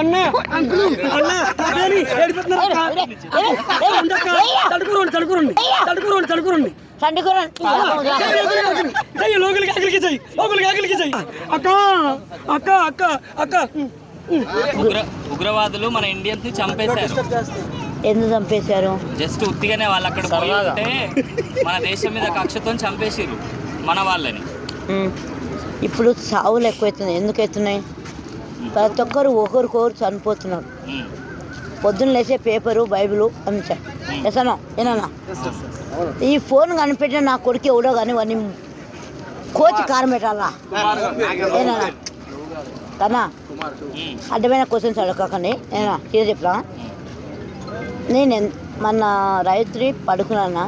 అన్న అంకులు. అన్న అదేని ఏడిపోతున్నారు అక్క. ఉండక్క. తడుకురండి తడుకురండి తడుకురండి తడుకురండి. చండుకురం చెయ్యి లోకలికి ఆకలికి చెయ్యి లోకలికి ఆకలికి చెయ్యి అక్క అక్క అక్క అక్క. ఉగ్ర ఉగ్రవాదులు మన ఇండియన్స్ని చంపేశారు. ఎందుకు చంపేశారు? జస్ట్ ఉత్తిగానే వాళ్ళు అక్కడ పోయి ఉంటే మన దేశం మీద కక్షతో చంపేసిర్రు మన వాళ్ళని. ఇప్పుడు సావులు ఎక్కువవుతున్నాయి ఎందుకు అవుతున్నాయి? ప్రతి ఒక్కరు ఒకరికొకరు చనిపోతున్నారు. పొద్దున్న లేసే పేపరు బైబిలు అంతే ఎసనా ఏనా ఈ ఫోన్ కనిపెట్టిన నా కొడుకు ఎవడో కానీ వాడిని కోచి కారం పెట్టాలా? ఏనా కన్నా? అడ్డమైన క్వశ్చన్స్ అడగకండి. ఏనా తీరు చెప్పరా నేను మన మొన్న రాత్రి పడుకున్నానా?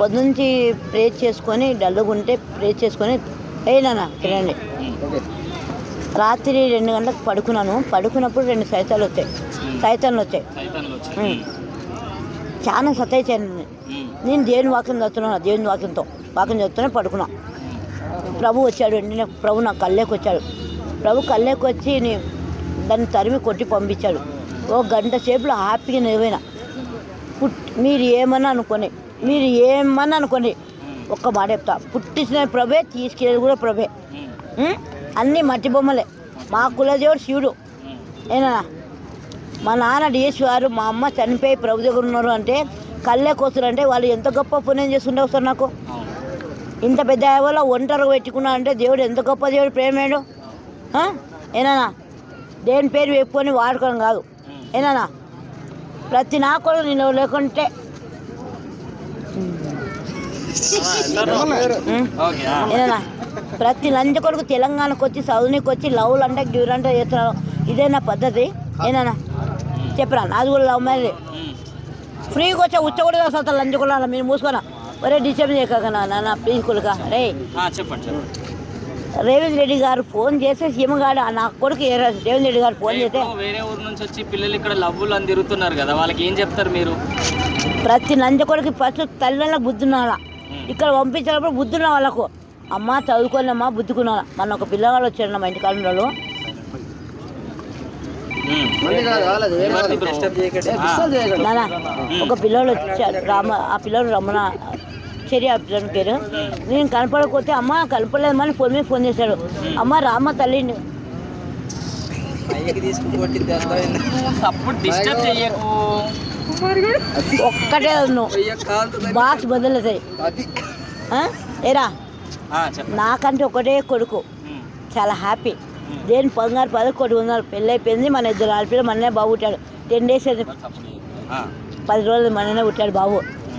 పొద్దునుంచి ప్రే చేసుకొని డల్లుగుంటే ప్రే చేసుకొని అయినా తినండి. రాత్రి రెండు గంటలకు పడుకున్నాను. పడుకున్నప్పుడు రెండు సైతాలు వచ్చాయి. సైతాన్లు వచ్చాయి. చాలా సతాయించాను నేను. దేవుని వాక్యం చదువుతున్నాను దేవుని వాక్యంతో. వాక్యం చదువుతూనే పడుకున్నా. ప్రభు వచ్చాడు. వెంటనే ప్రభు నా కళ్ళేకి వచ్చాడు. ప్రభు కళ్ళేకి వచ్చి దాన్ని తరిమి కొట్టి పంపించాడు. ఓ గంట సేపులో హ్యాపీగా నిలవైన పుట్ మీరు ఏమన్నా అనుకోని మీరు ఏమన్నా అనుకోండి. ఒక్క మాట చెప్తా. పుట్టించిన ప్రభే తీసుకెళ్ళేది కూడా ప్రభే? అన్నీ మట్టి బొమ్మలే. మా కులదేవుడు శివుడు. ఏనా? మా నాన్న డిఎస్ గారు మా అమ్మ చనిపోయి ప్రభు దగ్గర ఉన్నారు అంటే కళ్ళే కోస్తున్నారు అంటే వాళ్ళు ఎంత గొప్ప పుణ్యం చేసుకుంటే వస్తారు నాకు. ఇంత పెద్ద వల్ల ఒంటరిగా పెట్టుకున్నా అంటే దేవుడు ఎంత గొప్ప దేవుడు ప్రేమేడు. ఆ? ఏనానా? దేని పేరు చెప్పుకొని వాడుకోవడం కాదు. ఏనానా? ప్రతి నా కూడా నేను లేకుంటే ఏనా ప్రతి లంచ కొడుకు తెలంగాణకు వచ్చి చదువునికి వచ్చి లవ్లు అంటే డ్యూర్ అంటే చేస్తున్నారు. ఇదే నా పద్ధతి. ఏనా చెప్పరా? నాది కూడా లవ్ మ్యారేజ్. ఉమ్. ఫ్రీగా వచ్చా ఉచ్చ కూడా అసలు లంచ కొడాలి మీరు మూసుకున్నా ఒరే డిస్టర్బ్ చేయక నాన్న ప్లీజ్ కొడుక. రే. చెప్పండి రేవంత్ రెడ్డి గారు ఫోన్ చేస్తే సీమగాడు నా కొడుకు రేవంత్ రెడ్డి గారు ఫోన్ చేస్తే వేరే ఊరు నుంచి వచ్చి పిల్లలు ఇక్కడ లవ్వులు అని తిరుగుతున్నారు కదా వాళ్ళకి ఏం చెప్తారు మీరు? ప్రతి లంచ కొడుకు ఫస్ట్ తల్లిదండ్రులకు బుద్ధి ఉండాలా? ఇక్కడ పంపించినప్పుడు బుద్ధి ఉన్న వాళ్ళకు అమ్మ చదువుకోలేమ్మా బుద్ధికున్నా మన ఒక పిల్లగాడు వచ్చాడు మా ఇంటి కాలంలో. ఒక పిల్లోడు వచ్చాడు రామ ఆ పిల్లోడు రమణ చెరి ఆ పిల్లని పేరు నేను కనపడకపోతే అమ్మ కనపడలేదమ్మా అని ఫోన్ మీద ఫోన్ చేశాడు. అమ్మ రామ తల్లి సపోర్ట్ డిస్టర్బ్ చెయ్యకు ఒక్కటే నువ్వు బాక్స్ బదులుతాయి ఏరా? నాకంటే ఒకటే కొడుకు. చాలా హ్యాపీ. దేని బంగారు పది కొడుకు ఉన్నారు? పెళ్ళి అయిపోయింది మన ఇద్దరు ఆడపిల్ల మననే బాబు పుట్టాడు. Ten days. పది రోజులు మననే పుట్టాడు బాబు.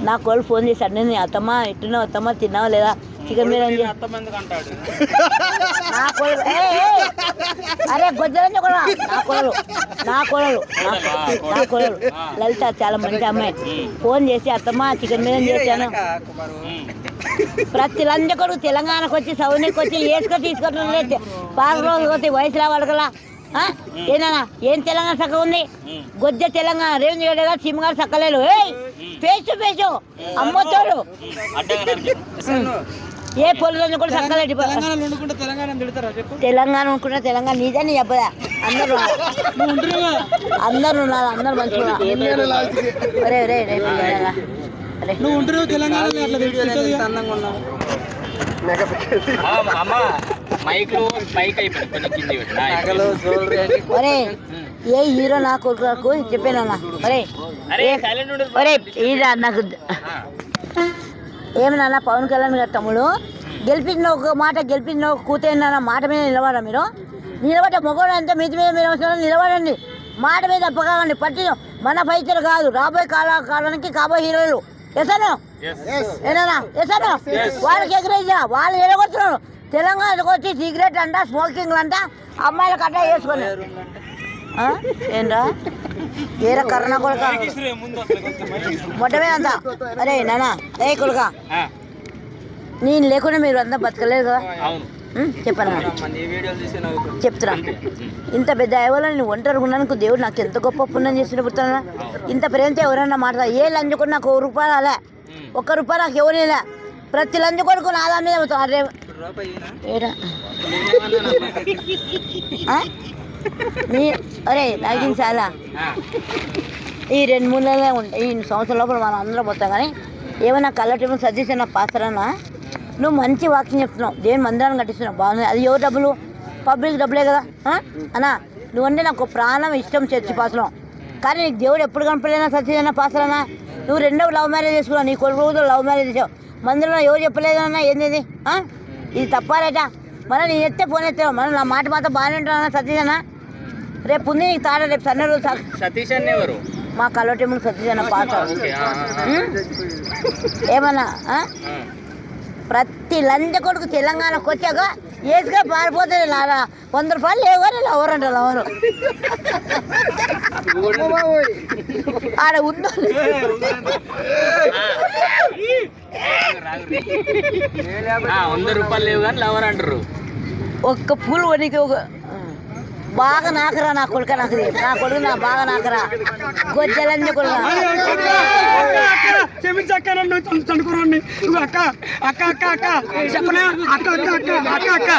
నా కోళ్ళు ఫోన్ చేశాడు నేను అత్తమ్మ ఎట్టున్నావు అత్తమ్మ తిన్నావా లేదా? చికెన్ నా ఏయ్. అరే గొజ్జలని కూడా నా కోడలు. నా కోడలు. నా కోడలు లలిత చాలా మంచి అమ్మాయి. ఫోన్ చేసి అత్తమ్మ చికెన్ బిర్యానీ చేశాను. ప్రతి లంచ కొడుకు తెలంగాణకు వచ్చి సౌనికి వచ్చి వేసుకొని తీసుకొట్టడం లేదు పాత రోజులు వచ్చి వయసులో వాళ్ళకలా ఏనా? ఏం తెలంగాణ చక్క ఉంది? గొజ్జ తెలంగాణ రేవంత్ రెడ్డి గారు సిమ్ గారు చక్కలేరు ఏయ్ ఫేస్ టు ఫేస్ అమ్మతోడు. ఏ పొలం కూడా వండుకుంటే తెలంగాణ తిడతారా చెప్పు? తెలంగాణ అనుకుంటే తెలంగాణ నీదే నీ అబ్బదా అందరూ అందరూ ఉన్నారు. అందరూ మంచిగా. ఒరే ఒరే రే నువ్వు ఉంటున్నావు అమ్మ మైక్ అయిపోయింది కింది. ఒరే ఏ హీరో నా కొడుకు చెప్పానన్నా? ఒరే ఒరే ఈరా నాకు ఏమన్నా పవన్ కళ్యాణ్ గారు తమ్ముడు. గెలిపించిన ఒక మాట గెలిపించిన ఒక కూతురు మాట మీద నిలబడ మీరు? నిలబడ్డ మొగోడు అంతా మితి మీద మీరు అవసరం నిలబడండి. మాట మీద తప్పకండి పట్టి మన ఫైచర్ కాదు. రాబోయే కాల కాలానికి కాబోయే హీరోలు. ఎసాను ఏనా ఎసాను వాళ్ళకి ఎగరేసా వాళ్ళు ఎడగొడుతున్నారు తెలంగాణకు వచ్చి సిగరెట్ అంట స్మోకింగ్ అంట అమ్మాయిల కట్ట వేసుకొని. ఆ? ఏంరా? ఏరా కరోనా కొడుక? మొట్టమే అంతా. అరే నానా ఏ కొడుక. నేను లేకుండా మీరు అంతా బతకలేదు కదా? చెప్పనా? చెప్తున్నా. ఇంత పెద్ద అయ్యవాళ్ళు నేను ఒంటరి ఉన్నాను దేవుడు నాకు ఎంత గొప్ప పుణ్యం చేసిన పుట్టానా ఇంత ప్రేమతో ఎవరన్నా మాట్లాడ ఏ లంచ్ కూడా నాకు ఒక రూపాయలు రాలే. ఒక్క రూపాయి నాకు ఎవరు లే ప్రతి లంచ్ కొడుకు నా దాని మీద. అరే? నీ అరే నాకు చాలా. ఈ రెండు మూడు నెలలే ఉంటాయి ఈ సంవత్సరం లోపల మనం అందరం పోతాం కానీ ఏమైనా కలర్ సజెషన్ అయినా పాత్రనా? నువ్వు మంచి వాకింగ్ చెప్తున్నావు. దేని మందిరాన్ని కట్టిస్తున్నావు? బాగుంది. అది ఎవరు డబ్బులు? పబ్లిక్ డబ్బులే కదా. అన్నా అన్నా నువ్వంటే నాకు ప్రాణం ఇష్టం చర్చి పాసలం కానీ నీకు దేవుడు ఎప్పుడు కనపడలేనా సత్యజన పాసలనా నువ్వు రెండవ లవ్ మ్యారేజ్ చేసుకున్నావు. నీ కొడుకు కూడా లవ్ మ్యారేజ్ చేసావు. మందిరంలో ఎవరు చెప్పలేదన్నా ఏంది ఇది? తప్పాలేట. మన నీ ఎత్తే ఫోన్ ఎత్తావు. మనం నా మాట మాత్రం బాగానే ఉంటానా సత్యజన రేపు ఉంది నీకు తాడ రేపు సన్న రోజు సతీష్ అన్న ఎవరు? మా పాత. ఓకే ఆ, ఆ, ఆ. ఉం? ఏమన్నా. ప్రతి లంచ కొడుకు తెలంగాణకు వచ్చాక ఏసుగా పారిపోతుంది నారా వంద రూపాయలు లేవని లవరంట లవరు ఆడ ఉందో వంద రూపాయలు లేవు కానీ లవర్ అంటారు. ఒక్క పూలు వనికి ఒక బాగా నాకరా నా కొడుక నాకు. నా కొడుకు నా బాగా నాకరా. గొజ్జలన్నీ కొడుక చండుకురండి అక్క అక్క అక్క అక్క చెప్పనా? అక్క అక్క అక్క అక్క అక్క.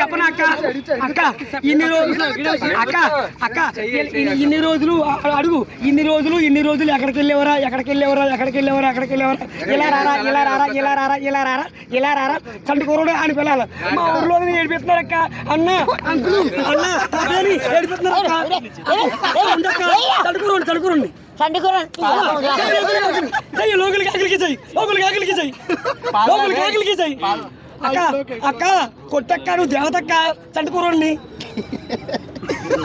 చెప్పనా అక్క? అక్క ఇన్ని రోజులు అక్క అక్క ఇన్ని- రోజులు అడుగు. ఇన్ని రోజులు ఇన్ని రోజులు ఎక్కడికి వెళ్ళేవరా? ఎక్కడికి వెళ్ళేవరా? ఎక్కడికి వెళ్ళేవరా? ఎక్కడికి వెళ్ళేవరా? ఇలా రారా ఇలా రారా ఇలా రారా ఇలా రారా ఇలా రారా. చండుకూరుడు అని పిల్లలు. మా ఊర్లో ఏడిపిస్తున్నారు అక్క. అన్న అంకులు అన్న చెయ్యి చెయ్యి చెయ్యి లోకల్ కాకిలికి చెయ్యి అక్క అక్క కొట్టక్క నువ్వు దేవతక్క చంటుకూరండి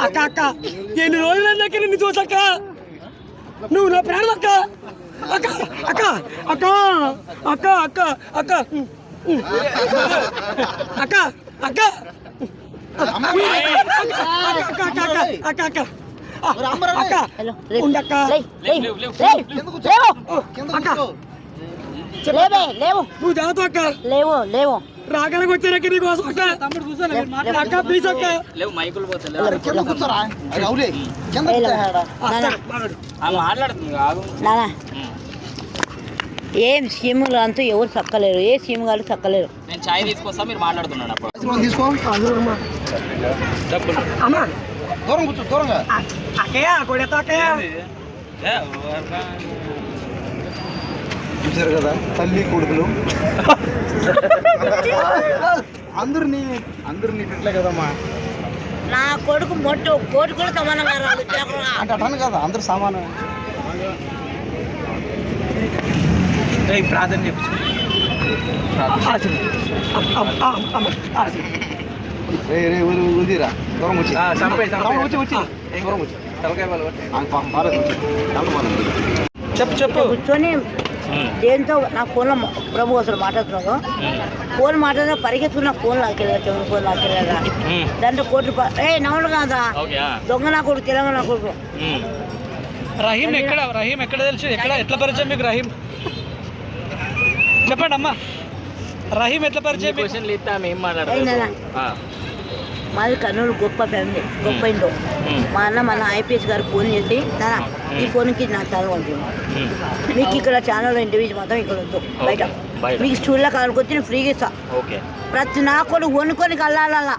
అక్క అక్క ఎన్ని రోజులు అన్నాక నిన్ను చూసక్క నువ్వు నా ప్రాణం అక్క? అక్క అక్క అక్క అక్క అక్క అక్క అక్క అక్క నువ్వు జాగ్రత్త అక్క లేవు లేవు రాగలకు వచ్చారక్క నీ అక్క తమ్ముడు కూర్చోను అక్క ప్లీజ్ అక్క లేవు మైకులు పోతా మాట్లాడుతుంది ఏం సీములు అంటూ ఎవరు చక్కలేరు. ఏ సీము గారు చక్కలేరు. నేను చాయ్ తీసుకొస్తా మీరు అప్పుడు. తీసుకో డబ్బులు. అమ్మా. దూరం కూర్చో దూరంగా. అ- అక్కయ్య కొడత అక్కయ్య. చూసారు కదా తల్లి కొడుకులు. అందరు నీ అందరు నీ బిడ్డలే కదమ్మా. నా కొడుకు మొట్టు కోటి కూడా సమానంగా రాదు. అంటే అటాను కదా అందరు సమానం. ఈ ప్రార్థన దూరం వచ్చి. చెప్పు చెప్పు. కూర్చొని దేంతో నా ఫోన్లో ప్రభు అసలు మాట్లాడుతున్నావు? ఫోన్ మాట్లాడదా పరిగెత్తుకున్న ఫోన్ లాక్కెళ్ళా చెవులు ఫోన్ లాక్కెళ్ళా దాంట్లో కోట్లు ఏ నవ్వడు కాదా? దొంగ నా కొడుకు తెలంగాణ కొడుకు. రహీం ఎక్కడ? రహీం ఎక్కడ తెలుసు? ఎక్కడ? ఎట్లా పరిచయం మీకు రహీం? చెప్పండి అమ్మా రహీం ఎట్లా పరిచయం ఏం మాది కర్నూలు గొప్ప ఫ్యామిలీ గొప్ప ఇంట్లో. మా అన్న మన ఐపీఎస్ గారు ఫోన్ చేసి నాన్న ఈ ఫోన్కి నా ఛానల్ పంపించాను మీకు ఇక్కడ ఛానల్ ఇంటర్వ్యూస్ మాత్రం ఇక్కడ వద్దు. బయట. మీకు స్టూడియో కావాలకొచ్చి నేను ఫ్రీగా ఇస్తా. ఓకే. ప్రతి నా కొడుకు వనుకొని కళ్ళాలల్లా